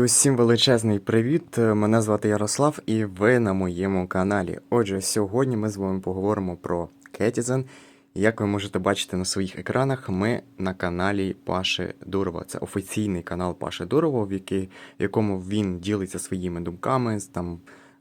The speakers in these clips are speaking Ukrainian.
Усім величезний привіт! Мене звати Ярослав, і ви на моєму каналі. Отже, сьогодні ми з вами поговоримо про Кетізен. Як ви можете бачити на своїх екранах, ми на каналі Паши Дурова. Це офіційний канал Паши Дурова, в, який, в якому він ділиться своїми думками, там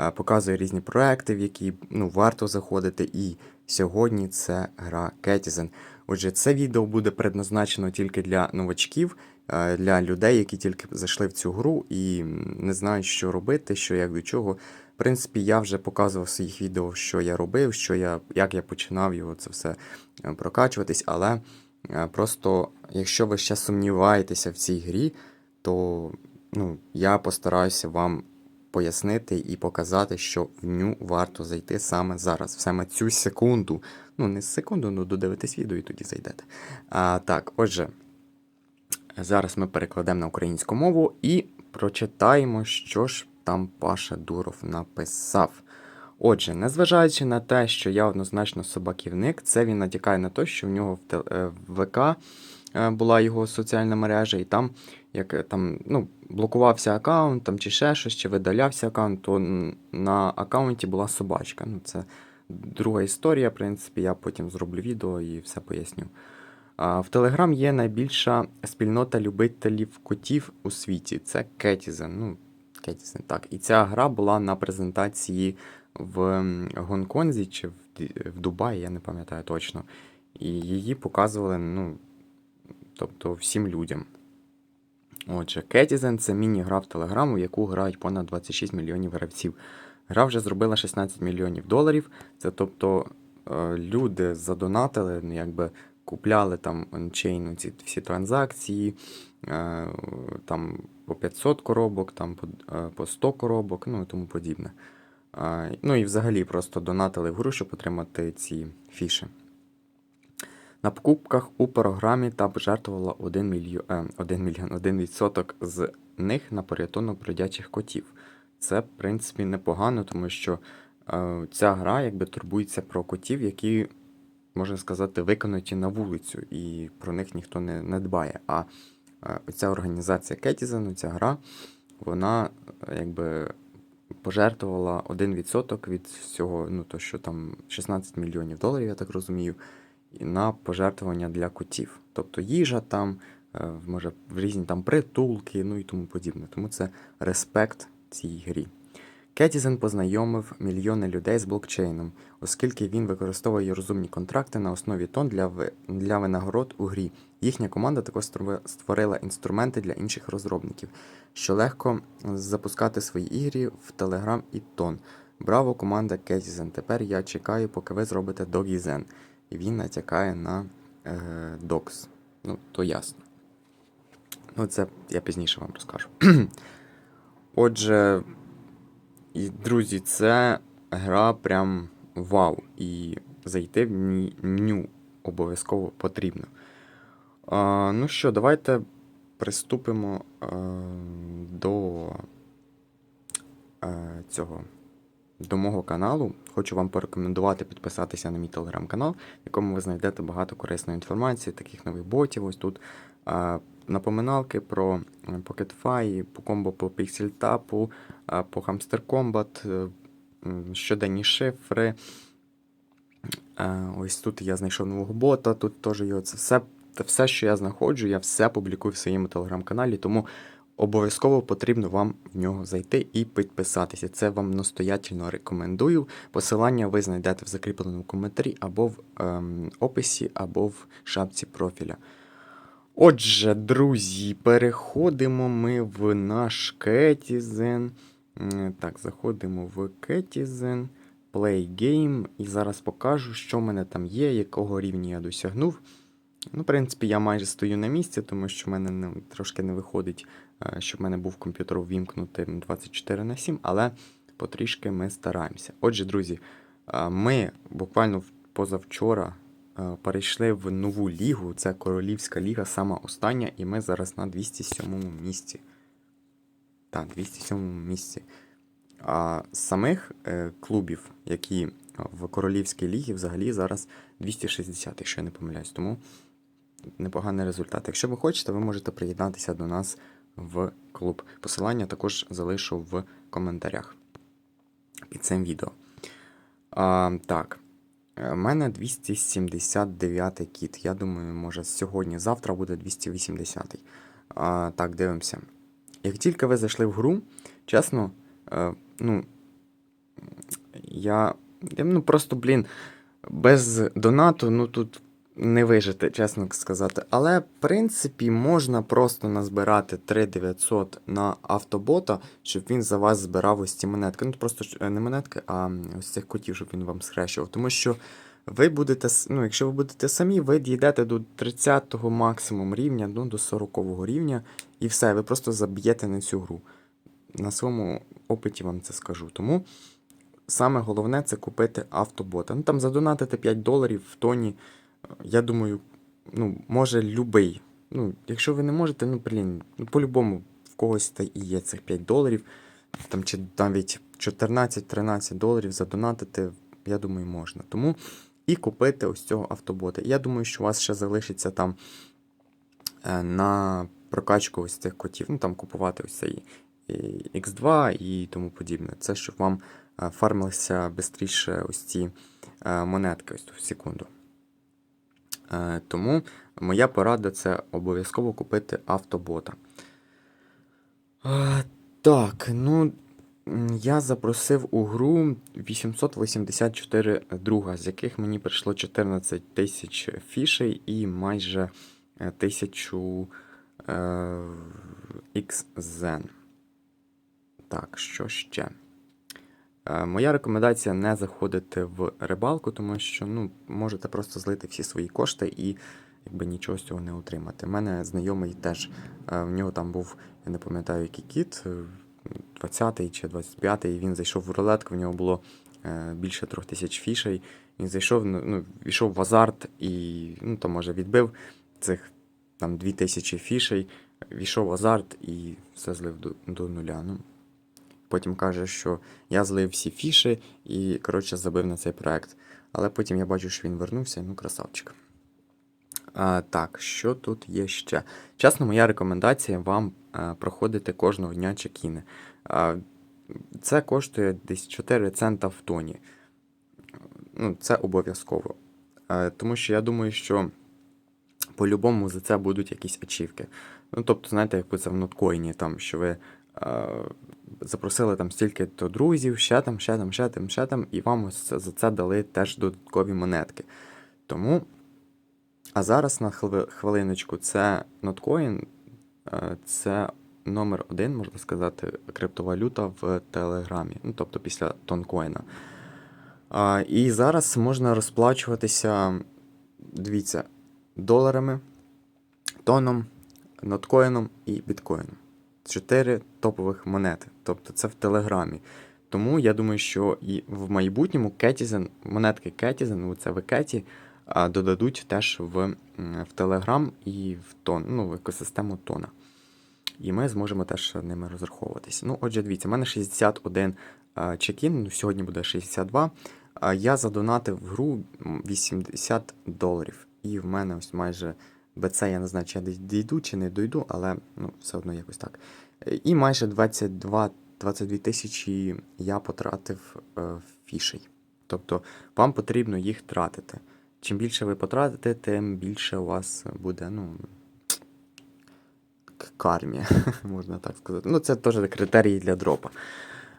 е, показує різні проекти, в які ну, варто заходити. І сьогодні це гра Кетізен. Отже, це відео буде предназначено тільки для новачків, для людей, які тільки зайшли в цю гру і не знають, що робити, що як до чого. В принципі, я вже показував в своїх відео, що я робив, що я, як я починав його це все е, прокачуватись, але е, просто, якщо ви ще сумніваєтеся в цій грі, то ну, я постараюся вам пояснити і показати, що в ню варто зайти саме зараз, саме цю секунду. Ну, не секунду, ну додивитись відео і тоді зайдете. А, так, отже, зараз ми перекладемо на українську мову і прочитаємо, що ж там Паша Дуров написав. Отже, незважаючи на те, що я однозначно собаківник, це він натякає на те, що в нього в е, ВК е, була його соціальна мережа, і там, як е, там, ну, блокувався аккаунт, там, чи ще щось, чи видалявся аккаунт, то на аккаунті була собачка. Ну, це друга історія, в принципі, я потім зроблю відео і все поясню. В Телеграм є найбільша спільнота любителів котів у світі. Це Кетізен. Ну, Кетізен, так. І ця гра була на презентації в Гонконзі чи в, Дубаї, я не пам'ятаю точно. І її показували, ну, тобто всім людям. Отже, Кетізен це міні-гра в Телеграм, у яку грають понад 26 мільйонів гравців. Гра вже зробила 16 мільйонів доларів. Це тобто е, люди задонатили, ну, якби купляли там ончейн ці всі транзакції, е, там по 500 коробок, там по, е, 100 коробок, ну і тому подібне. Е, Ну і взагалі просто донатили в гру, щоб отримати ці фіші. На покупках у програмі та пожертвувала 1 мільйон, е, 1 мільйон, 1% з них на порятунок бродячих котів. Це, в принципі, непогано, тому що е, ця гра якби турбується про котів, які, можна сказати, викинуті на вулицю, і про них ніхто не, не дбає. А ця організація Кетізен, ця гра, вона е, якби пожертвувала 1% від всього, ну то що там 16 мільйонів доларів, я так розумію, на пожертвування для котів. Тобто їжа там, е, може, в різні там притулки, ну і тому подібне. Тому це респект цій грі. Кетізен познайомив мільйони людей з блокчейном, оскільки він використовує розумні контракти на основі тон для, для винагород у грі. Їхня команда також створила- інструменти для інших розробників, що легко запускати свої ігри в Telegram і Тон. Браво, команда Кетізен. Тепер я чекаю, поки ви зробите Doggyzen. І він натякає на е. Ну, то ясно. Ну, це я пізніше вам розкажу. Отже, і, друзі, це гра прям вау. І зайти в ні- ню обов'язково потрібно. А, ну що, давайте приступимо е, до е, цього. До мого каналу. Хочу вам порекомендувати підписатися на мій телеграм-канал, в якому ви знайдете багато корисної інформації, таких нових ботів. Ось тут е, напоминалки про е, PocketFi, по комбо по е, по Hamster Combat, е, щоденні шифри. Е, Ось тут я знайшов нового бота, тут теж його це все, все, що я знаходжу, я все публікую в своєму телеграм-каналі, тому обов'язково потрібно вам в нього зайти і підписатися. Це вам настоятельно рекомендую. Посилання ви знайдете в закріпленому коментарі або в ем, описі, або в шапці профіля. Отже, друзі, переходимо ми в наш Кетізен. Так, заходимо в Кетізен, Play Game, і зараз покажу, що в мене там є, якого рівня я досягнув. Ну, в принципі, я майже стою на місці, тому що в мене ну, трошки не виходить, е, щоб в мене був комп'ютер ввімкнути 24 на 7, але потрішки ми стараємося. Отже, друзі, е, ми буквально позавчора перейшли в нову лігу. Це Королівська ліга, сама остання, і ми зараз на 207 місці. Так, 207 місці. А самих е, клубів, які в Королівській лігі, взагалі зараз 260, якщо я не помиляюсь. Тому непоганий результат. Якщо ви хочете, ви можете приєднатися до нас в клуб. Посилання також залишу в коментарях під цим відео. А, так. У мене 279 кіт. Я думаю, може сьогодні-завтра буде 280. А, так, дивимося. Як тільки ви зайшли в гру, чесно, е, ну, я, Ну, просто, блін, без донату, ну тут не вижити, чесно сказати. Але, в принципі, можна просто назбирати 3900 на автобота, щоб він за вас збирав ось ці монетки. Ну, просто е, не монетки, а ось цих котів, щоб він вам схрещував. Тому що ви будете, ну, якщо ви будете самі, ви дійдете до 30-го максимум рівня, ну, до 40-го рівня, і все, ви просто заб'єте на цю гру. На своєму опиті вам це скажу. Тому саме головне це купити автобота. Ну там задонатити 5 доларів в тоні. Е, Я думаю, ну, може любий. Ну, якщо ви не можете, ну блін, ну по-любому в когось та і є цих 5 доларів, там чи навіть 14-13 доларів задонатити, я думаю, можна. Тому і купити ось цього автобота. Я думаю, що у вас ще залишиться там е, на прокачку ось цих котів, ну там купувати ось цей і X2 і тому подібне. Це щоб вам е, фармилися швидше ось ці е, монетки ось тут в секунду. Е, Тому моя порада це обов'язково купити автобота. Е, Так, ну я запросив у гру 884 друга, з яких мені прийшло 14 тисяч фішей і майже е, 1000 е, XZen. Так, що ще? Е, Моя рекомендація не заходити в рибалку, тому що ну, можете просто злити всі свої кошти і якби нічого з цього не отримати. У мене знайомий теж, е, в нього там був, я не пам'ятаю, який кіт, е, 20-й чи 25-й, він зайшов в рулетку, в нього було е, більше трьох тисяч фішей. Він зайшов, ну, ну, війшов в азарт і ну, там, може, відбив цих там 2000 фішей, війшов в азарт і все злив до, до нуля. Ну, Потім каже, що я злив всі фіші і, коротше, забив на цей проект. Але потім я бачу, що він вернувся, ну, красавчик. А, так, що тут є ще? Чесно, моя рекомендація вам а, проходити кожного дня чекіни. А, це коштує десь 4 цента в тоні. Ну, це обов'язково. А, тому що я думаю, що по-любому за це будуть якісь ачівки. Ну, тобто, знаєте, як це в ноткоїні, там, що ви е, запросили там стільки-то друзів, ще там, ще там, ще там, ще там, і вам за це дали теж додаткові монетки. Тому. А зараз на хвилиночку це ноткоін, е, це номер один, можна сказати, криптовалюта в Телеграмі, ну, тобто після тонкоїна. І зараз можна розплачуватися, дивіться, доларами, тоном, ноткоїном і біткоїном. Чотири топових монети. Тобто це в Телеграмі. Тому я думаю, що і в майбутньому Кетізен, монетки Кетізен, оце в Кеті, додадуть теж в, в Телеграм і в тон, ну, в екосистему тона. І ми зможемо теж ними розраховуватися. Ну, отже, дивіться, у мене 61 чекін, ну, сьогодні буде 62. Я задонатив в гру 80 доларів. І в мене ось майже БЦ, я не знаю, чи я дійду, чи не дойду, але ну, все одно якось так. І майже 22, 22 тисячі я потратив е, фішей. Тобто вам потрібно їх тратити. Чим більше ви потратите, тим більше у вас буде, ну. Кармія, можна так сказати. Ну, це теж критерії для дропа.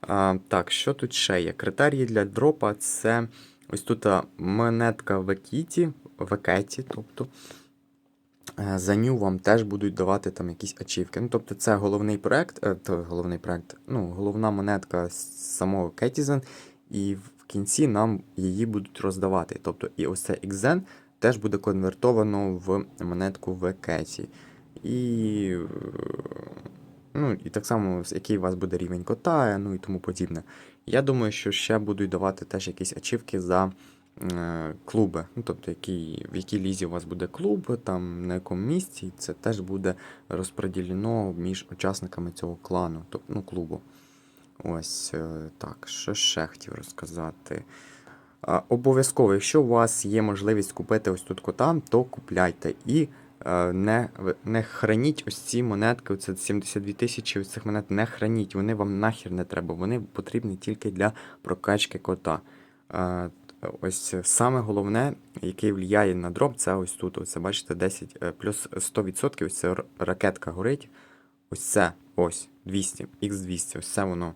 А, так, що тут ще є? Критерії для дропа це ось тут монетка в екіті, в екеті, тобто. Е, За ню вам теж будуть давати там якісь ачівки. Ну, тобто це головний проект, е, то головний проект, ну, головна монетка самого Кетізен, і в кінці нам її будуть роздавати. Тобто, і ось це XZen теж буде конвертовано в монетку в Кеті. І, е, ну, і так само, який у вас буде рівень кота, ну і тому подібне. Я думаю, що ще будуть давати теж якісь ачівки за клуби. Ну, тобто, який, в якій лізі у вас буде клуб, там на якому місці, це теж буде розподілено між учасниками цього клану, тобто ну, клубу. Ось е, так, що ще хотів розказати. Обов'язково, якщо у вас є можливість купити ось тут кота, то купляйте. І Е, Не, не храніть ось ці монетки, оце 72 тисячі ось цих монет не храніть, вони вам нахер не треба, вони потрібні тільки для прокачки кота. Е, Ось саме головне, яке впливає на дроп, це ось тут. Ось це бачите, 10 е, плюс 100%, ось це ракетка горить. Ось це, ось 200, x200, ось це воно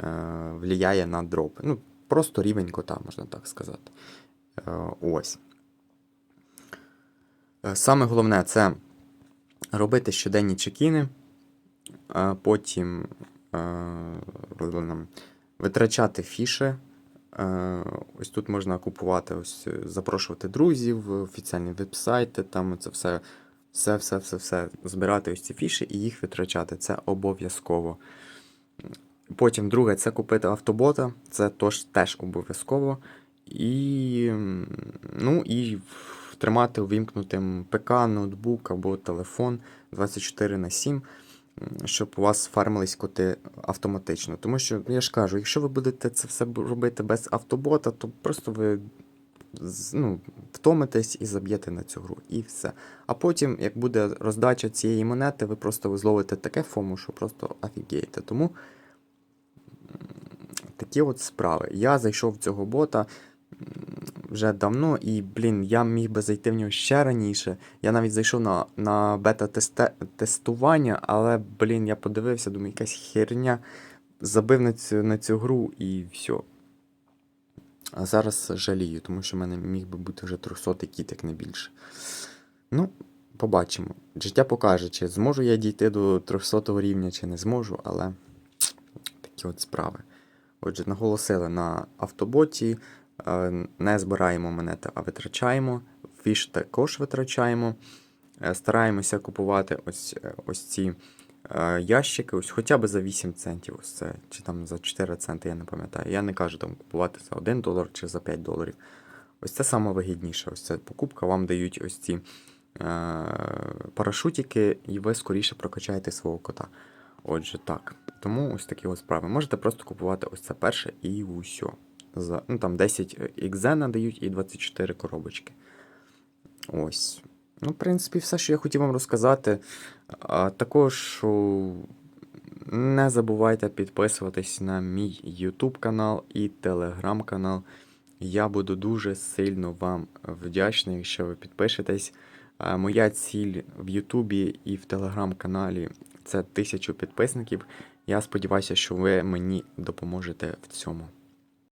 е, впливає на дроп. Ну, просто рівень кота, можна так сказати. Е, ось. Е, Саме головне це робити щоденні чекіни, потім е, витрачати фіші. Е, Ось тут можна купувати, ось, е, запрошувати друзів, офіціальні веб-сайти, там це все, все, все, все, все збирати ось ці фіші і їх витрачати. Це обов'язково. Потім друге це купити автобота, це тож, теж обов'язково. І, ну, і тримати увімкнутим ПК, ноутбук або телефон 24 на 7, м, щоб у вас фармились коти автоматично. Тому що, я ж кажу, якщо ви будете це все робити без автобота, то просто ви ну, втомитесь і заб'єте на цю гру, і все. А потім, як буде роздача цієї монети, ви просто ви зловите таке фому, що просто офігієте. Тому такі от справи. Я зайшов в цього бота вже давно, і, блін, я міг би зайти в нього ще раніше. Я навіть зайшов на, на бета-тестування, але, блін, я подивився, думаю, якась херня. Забив на цю, на цю гру і все. А зараз жалію, тому що в мене міг би бути вже 300 кіт, як не більше. Ну, побачимо. Життя покаже, чи зможу я дійти до 300 рівня, чи не зможу, але такі от справи. Отже, наголосили на автоботі, не збираємо монети, а витрачаємо. Фіш також витрачаємо. Е, Стараємося купувати ось, е, ось ці е, ящики, ось хоча б за 8 центів, ось це, чи там за 4 центи, я не пам'ятаю. Я не кажу там купувати за 1 долар чи за 5 доларів. Ось це саме вигідніше. Ось ця покупка вам дають ось ці е, парашутики, і ви скоріше прокачаєте свого кота. Отже, так. Тому ось такі ось справи. Можете просто купувати ось це перше і усьо. За, ну, там 10 XZ дають і 24 коробочки. Ось. Ну, в принципі, все, що я хотів вам розказати. А, також не забувайте підписуватись на мій YouTube канал і Telegram канал. Я буду дуже сильно вам вдячний, якщо ви підпишетесь. Моя ціль в Ютубі і в Телеграм-каналі це тисячу підписників. Я сподіваюся, що ви мені допоможете в цьому.